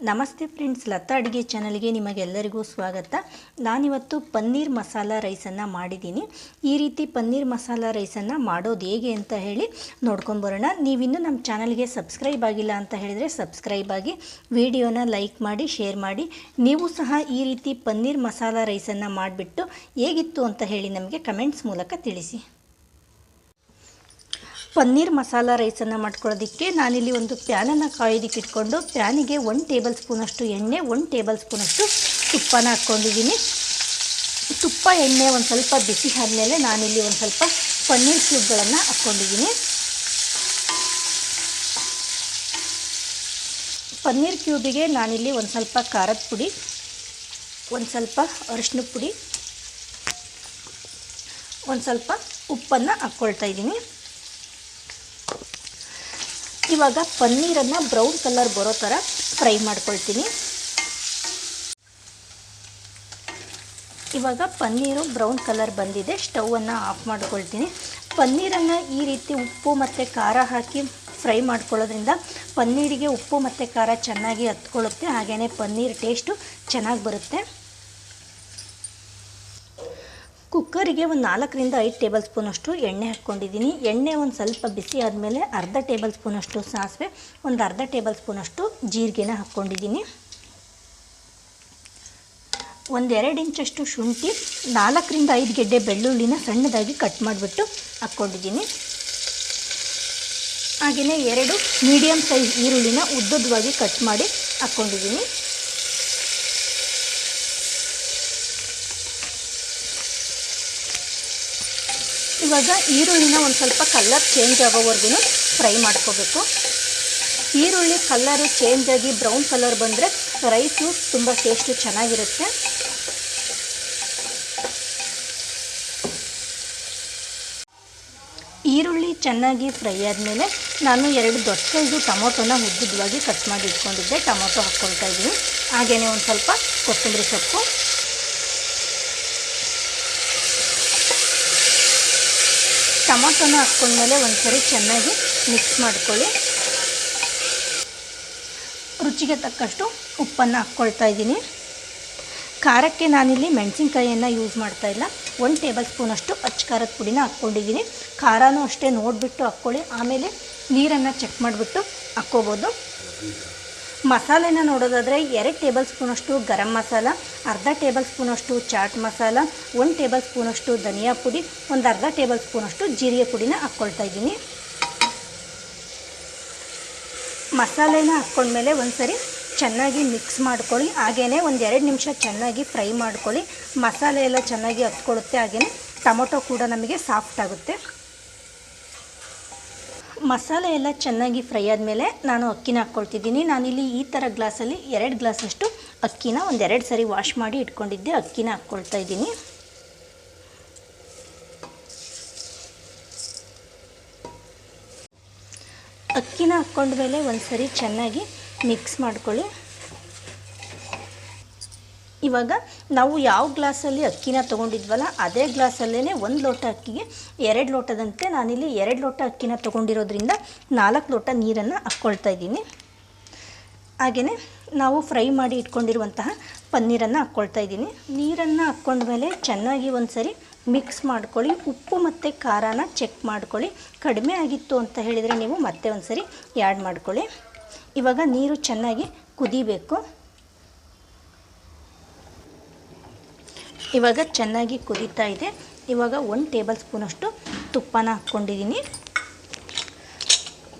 ನಮಸ್ತೆ ಫ್ರೆಂಡ್ಸ್, ಲತಾ ಅಡುಗೆ ಚಾನಲ್ಗೆ ನಿಮಗೆಲ್ಲರಿಗೂ ಸ್ವಾಗತ. ನಾನಿವತ್ತು ಪನ್ನೀರ್ ಮಸಾಲ ರೈಸನ್ನು ಮಾಡಿದ್ದೀನಿ. ಈ ರೀತಿ ಪನ್ನೀರ್ ಮಸಾಲ ರೈಸನ್ನು ಮಾಡೋದು ಹೇಗೆ ಅಂತ ಹೇಳಿ ನೋಡ್ಕೊಂಬರೋಣ ನೀವಿನ್ನೂ ನಮ್ಮ ಚಾನಲ್ಗೆ ಸಬ್ಸ್ಕ್ರೈಬ್ ಆಗಿಲ್ಲ ಅಂತ ಹೇಳಿದರೆ ಸಬ್ಸ್ಕ್ರೈಬ್ ಆಗಿ ವಿಡಿಯೋನ ಲೈಕ್ ಮಾಡಿ, ಶೇರ್ ಮಾಡಿ. ನೀವು ಸಹ ಈ ರೀತಿ ಪನ್ನೀರ್ ಮಸಾಲ ರೈಸನ್ನು ಮಾಡಿಬಿಟ್ಟು ಹೇಗಿತ್ತು ಅಂತ ಹೇಳಿ ನಮಗೆ ಕಮೆಂಟ್ಸ್ ಮೂಲಕ ತಿಳಿಸಿ. ಪನ್ನೀರ್ ಮಸಾಲ ರೈಸನ್ನು ಮಾಡ್ಕೊಳ್ಳೋದಕ್ಕೆ ನಾನಿಲ್ಲಿ ಒಂದು ಪ್ಯಾನನ್ನು ಕಾಯೋದಕ್ಕೆ ಇಟ್ಕೊಂಡು ಪ್ಯಾನಿಗೆ ಒನ್ ಟೇಬಲ್ ಸ್ಪೂನಷ್ಟು ಎಣ್ಣೆ ಒನ್ ಟೇಬಲ್ ಸ್ಪೂನಷ್ಟು ತುಪ್ಪನ ಹಾಕ್ಕೊಂಡಿದ್ದೀನಿ. ತುಪ್ಪ, ಎಣ್ಣೆ ಒಂದು ಸ್ವಲ್ಪ ಬಿಸಿ ಆದಮೇಲೆ ನಾನಿಲ್ಲಿ ಒಂದು ಸ್ವಲ್ಪ ಪನ್ನೀರ್ ಕ್ಯೂಬ್ಗಳನ್ನು ಹಾಕ್ಕೊಂಡಿದ್ದೀನಿ. ಪನ್ನೀರ್ ಕ್ಯೂಬಿಗೆ ನಾನಿಲ್ಲಿ ಒಂದು ಸ್ವಲ್ಪ ಖಾರದ ಪುಡಿ, ಒಂದು ಸ್ವಲ್ಪ ಅರಿಶಿನ ಪುಡಿ, ಒಂದು ಸ್ವಲ್ಪ ಉಪ್ಪನ್ನು ಹಾಕ್ಕೊಳ್ತಾ ಇದ್ದೀನಿ. ಇವಾಗ ಪನ್ನೀರನ್ನು ಬ್ರೌನ್ ಕಲರ್ ಬರೋ ಥರ ಫ್ರೈ ಮಾಡ್ಕೊಳ್ತೀನಿ. ಇವಾಗ ಪನ್ನೀರು ಬ್ರೌನ್ ಕಲರ್ ಬಂದಿದೆ ಸ್ಟವನ್ನು ಆಫ್ ಮಾಡ್ಕೊಳ್ತೀನಿ. ಪನ್ನೀರನ್ನು ಈ ರೀತಿ ಉಪ್ಪು ಮತ್ತು ಖಾರ ಹಾಕಿ ಫ್ರೈ ಮಾಡ್ಕೊಳ್ಳೋದ್ರಿಂದ ಪನ್ನೀರಿಗೆ ಉಪ್ಪು ಮತ್ತು ಖಾರ ಚೆನ್ನಾಗಿ ಹತ್ಕೊಳ್ಳುತ್ತೆ ಹಾಗೆಯೇ ಪನ್ನೀರ್ ಟೇಸ್ಟು ಚೆನ್ನಾಗಿ ಬರುತ್ತೆ. ಕುಕ್ಕರಿಗೆ ಒಂದು ನಾಲ್ಕರಿಂದ ಐದು ಟೇಬಲ್ ಸ್ಪೂನಷ್ಟು ಎಣ್ಣೆ ಹಾಕ್ಕೊಂಡಿದ್ದೀನಿ. ಎಣ್ಣೆ ಒಂದು ಸ್ವಲ್ಪ ಬಿಸಿ ಆದಮೇಲೆ ಅರ್ಧ ಟೇಬಲ್ ಸ್ಪೂನಷ್ಟು ಸಾಸಿವೆ, ಒಂದು ಅರ್ಧ ಟೇಬಲ್ ಸ್ಪೂನಷ್ಟು ಜೀರಿಗೆನ ಹಾಕ್ಕೊಂಡಿದ್ದೀನಿ. ಒಂದೆರಡು ಇಂಚಷ್ಟು ಶುಂಠಿ, ನಾಲ್ಕರಿಂದ ಐದು ಗೆಡ್ಡೆ ಬೆಳ್ಳುಳ್ಳಿನ ಸಣ್ಣದಾಗಿ ಕಟ್ ಮಾಡಿಬಿಟ್ಟು ಹಾಕ್ಕೊಂಡಿದ್ದೀನಿ. ಹಾಗೆಯೇ ಎರಡು ಮೀಡಿಯಮ್ ಸೈಜ್ ಈರುಳ್ಳಿನ ಉದ್ದದ್ದಾಗಿ ಕಟ್ ಮಾಡಿ ಹಾಕ್ಕೊಂಡಿದ್ದೀನಿ. ಇವಾಗ ಈರುಳ್ಳಿನ ಒಂದು ಸ್ವಲ್ಪ ಕಲ್ಲರ್ ಚೇಂಜ್ ಆಗೋವರೆಗೂ ಫ್ರೈ ಮಾಡ್ಕೋಬೇಕು. ಈರುಳ್ಳಿ ಕಲ್ಲರು ಚೇಂಜ್ ಆಗಿ ಬ್ರೌನ್ ಕಲರ್ ಬಂದರೆ ರೈಸು ತುಂಬ ಟೇಸ್ಟು ಚೆನ್ನಾಗಿರುತ್ತೆ. ಈರುಳ್ಳಿ ಚೆನ್ನಾಗಿ ಫ್ರೈ ಆದಮೇಲೆ ನಾನು ಎರಡು ದೊಡ್ಡ ಸೈಜು ಟೊಮೊಟೊನ ಉದ್ದುದ್ದವಾಗಿ ಕಟ್ ಮಾಡಿ ಇಟ್ಕೊಂಡಿದ್ದೆ. ಟೊಮೊಟೊ ಹಾಕ್ಕೊಳ್ತಾ ಇದ್ದೀನಿ. ಹಾಗೆಯೇ ಒಂದು ಸ್ವಲ್ಪ ಕೊತ್ತಂಬರಿ ಸೊಪ್ಪು ಟೊಮೊಟೊನ ಹಾಕ್ಕೊಂಡ್ಮೇಲೆ ಒಂದು ಸರಿ ಚೆನ್ನಾಗಿ ಮಿಕ್ಸ್ ಮಾಡ್ಕೊಳ್ಳಿ. ರುಚಿಗೆ ತಕ್ಕಷ್ಟು ಉಪ್ಪನ್ನು ಹಾಕ್ಕೊಳ್ತಾ ಇದ್ದೀನಿ. ಖಾರಕ್ಕೆ ನಾನಿಲ್ಲಿ ಮೆಣಸಿನ್ಕಾಯಿಯನ್ನು ಯೂಸ್ ಮಾಡ್ತಾ ಇಲ್ಲ. ಒಂದು ಟೇಬಲ್ ಸ್ಪೂನಷ್ಟು ಅಚ್ಚ ಖಾರದ ಪುಡಿನ ಹಾಕ್ಕೊಂಡಿದ್ದೀನಿ. ಖಾರನೂ ಅಷ್ಟೇ ನೋಡಿಬಿಟ್ಟು ಹಾಕ್ಕೊಳ್ಳಿ. ಆಮೇಲೆ ನೀರನ್ನು ಚೆಕ್ ಮಾಡಿಬಿಟ್ಟು ಹಾಕ್ಕೋಬೋದು. ಮಸಾಲೆನ ನೋಡೋದಾದರೆ ಎರಡು ಟೇಬಲ್ ಸ್ಪೂನಷ್ಟು ಗರಂ ಮಸಾಲ, ಅರ್ಧ ಟೇಬಲ್ ಸ್ಪೂನಷ್ಟು ಚಾಟ್ ಮಸಾಲ, ಒಂದು ಟೇಬಲ್ ಸ್ಪೂನಷ್ಟು ಧನಿಯಾ ಪುಡಿ, ಒಂದು ಅರ್ಧ ಟೇಬಲ್ ಸ್ಪೂನಷ್ಟು ಜೀರಿಗೆ ಪುಡಿನ ಹಾಕ್ಕೊಳ್ತಾ ಇದ್ದೀನಿ. ಮಸಾಲೆನ ಹಾಕ್ಕೊಂಡ್ಮೇಲೆ ಒಂದು ಸರಿ ಚೆನ್ನಾಗಿ ಮಿಕ್ಸ್ ಮಾಡ್ಕೊಳ್ಳಿ. ಹಾಗೆಯೇ ಒಂದು ಎರಡು ನಿಮಿಷ ಚೆನ್ನಾಗಿ ಫ್ರೈ ಮಾಡ್ಕೊಳ್ಳಿ. ಮಸಾಲೆ ಎಲ್ಲ ಚೆನ್ನಾಗಿ ಹತ್ಕೊಳ್ಳುತ್ತೆ ಹಾಗೆಯೇ ಟೊಮೊಟೊ ಕೂಡ ನಮಗೆ ಸಾಫ್ಟ್ ಆಗುತ್ತೆ. ಮಸಾಲೆ ಎಲ್ಲ ಚೆನ್ನಾಗಿ ಫ್ರೈ ಆದಮೇಲೆ ನಾನು ಅಕ್ಕಿನ ಹಾಕ್ಕೊಳ್ತಿದ್ದೀನಿ. ನಾನಿಲ್ಲಿ ಈ ಥರ ಗ್ಲಾಸಲ್ಲಿ ಎರಡು ಗ್ಲಾಸಷ್ಟು ಅಕ್ಕಿನ ಒಂದೆರಡು ಸರಿ ವಾಶ್ ಮಾಡಿ ಇಟ್ಕೊಂಡಿದ್ದೆ. ಅಕ್ಕಿನ ಹಾಕ್ಕೊಳ್ತಾ ಇದ್ದೀನಿ. ಅಕ್ಕಿನ ಹಾಕ್ಕೊಂಡ್ಮೇಲೆ ಒಂದು ಸರಿ ಚೆನ್ನಾಗಿ ಮಿಕ್ಸ್ ಮಾಡ್ಕೊಳ್ಳಿ. ಇವಾಗ ನಾವು ಯಾವ ಗ್ಲಾಸಲ್ಲಿ ಅಕ್ಕಿನ ತೊಗೊಂಡಿದ್ವಲ್ಲ, ಅದೇ ಗ್ಲಾಸಲ್ಲೇ ಒಂದು ಲೋಟ ಅಕ್ಕಿಗೆ ಎರಡು ಲೋಟದಂತೆ ನಾನಿಲ್ಲಿ ಎರಡು ಲೋಟ ಅಕ್ಕಿನ ತೊಗೊಂಡಿರೋದ್ರಿಂದ ನಾಲ್ಕು ಲೋಟ ನೀರನ್ನು ಹಾಕ್ಕೊಳ್ತಾ ಇದ್ದೀನಿ. ಹಾಗೆಯೇ ನಾವು ಫ್ರೈ ಮಾಡಿ ಇಟ್ಕೊಂಡಿರುವಂತಹ ಪನ್ನೀರನ್ನು ಹಾಕ್ಕೊಳ್ತಾ ಇದ್ದೀನಿ. ನೀರನ್ನು ಹಾಕ್ಕೊಂಡ್ಮೇಲೆ ಚೆನ್ನಾಗಿ ಒಂದು ಸರಿ ಮಿಕ್ಸ್ ಮಾಡ್ಕೊಳ್ಳಿ, ಉಪ್ಪು ಮತ್ತು ಖಾರನ ಚೆಕ್ ಮಾಡ್ಕೊಳ್ಳಿ. ಕಡಿಮೆ ಆಗಿತ್ತು ಅಂತ ಹೇಳಿದರೆ ನೀವು ಮತ್ತೆ ಒಂದು ಸರಿ ಆ್ಯಡ್ ಮಾಡ್ಕೊಳ್ಳಿ. ಇವಾಗ ನೀರು ಚೆನ್ನಾಗಿ ಕುದಿಬೇಕು. ಇವಾಗ ಚೆನ್ನಾಗಿ ಕುದೀತಾ ಇದೆ. ಇವಾಗ ಒಂದು ಟೇಬಲ್ ಸ್ಪೂನಷ್ಟು ತುಪ್ಪನ ಹಾಕ್ಕೊಂಡಿದ್ದೀನಿ.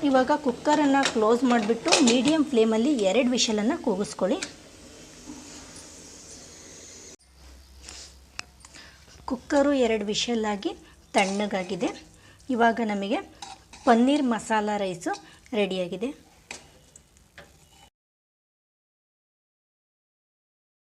ಇವಾಗ ಕುಕ್ಕರನ್ನು ಕ್ಲೋಸ್ ಮಾಡಿಬಿಟ್ಟು ಮೀಡಿಯಮ್ ಫ್ಲೇಮಲ್ಲಿ ಎರಡು ವಿಷಲನ್ನು ಕೂಗಿಸ್ಕೊಳ್ಳಿ. ಕುಕ್ಕರು ಎರಡು ವಿಷಲಾಗಿ ತಣ್ಣಗಾಗಿದೆ. ಇವಾಗ ನಮಗೆ ಪನ್ನೀರ್ ಮಸಾಲ ರೈಸು ರೆಡಿಯಾಗಿದೆ